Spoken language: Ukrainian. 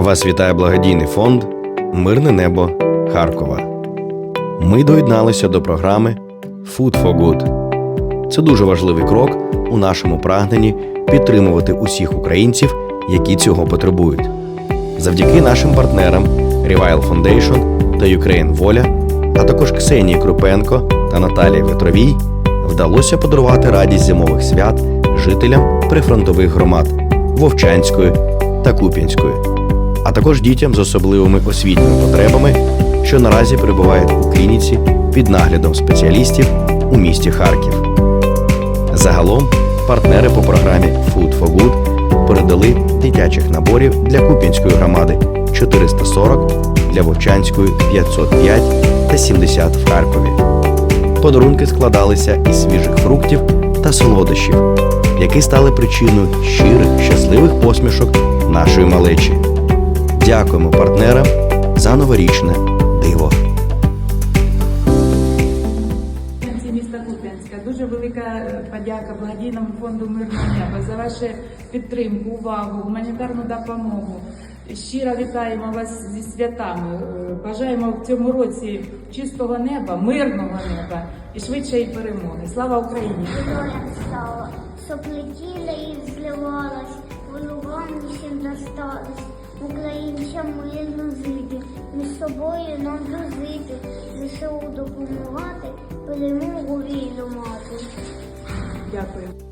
Вас вітає благодійний фонд Мирне небо Харкова. Ми доєдналися до програми Food for Good. Це дуже важливий крок у нашому прагненні підтримувати усіх українців, які цього потребують. Завдяки нашим партнерам Revival Foundation та Ukraine Воля, а також Ксенії Крупенко та Наталії Ветровій вдалося подарувати радість зимових свят жителям прифронтових громад Вовчанської та Куп'янської, а також дітям з особливими освітніми потребами, що наразі перебувають у клініці під наглядом спеціалістів у місті Харків. Загалом партнери по програмі Food for Good передали дитячих наборів для Куп'янської громади 440, для Вовчанської 505 та 70 в Харкові. Подарунки складалися із свіжих фруктів та солодощів, які стали причиною щирих, щасливих посмішок нашої малечі. Дякуємо партнерам за новорічне диво. Міста Куп'янська. Дуже велика е, подяка благодійному фонду Мирне небо за вашу підтримку, увагу, гуманітарну допомогу. Щиро вітаємо вас зі святами. Е, Бажаємо в цьому році чистого неба, мирного неба і швидшої перемоги. Слава Україні! Щоб летіла і зливалась, ворогам всім досталось. Українцям мирно жити, між собою нам дружити, ЗСУ допомагати, перемогу війну мати. Дякую.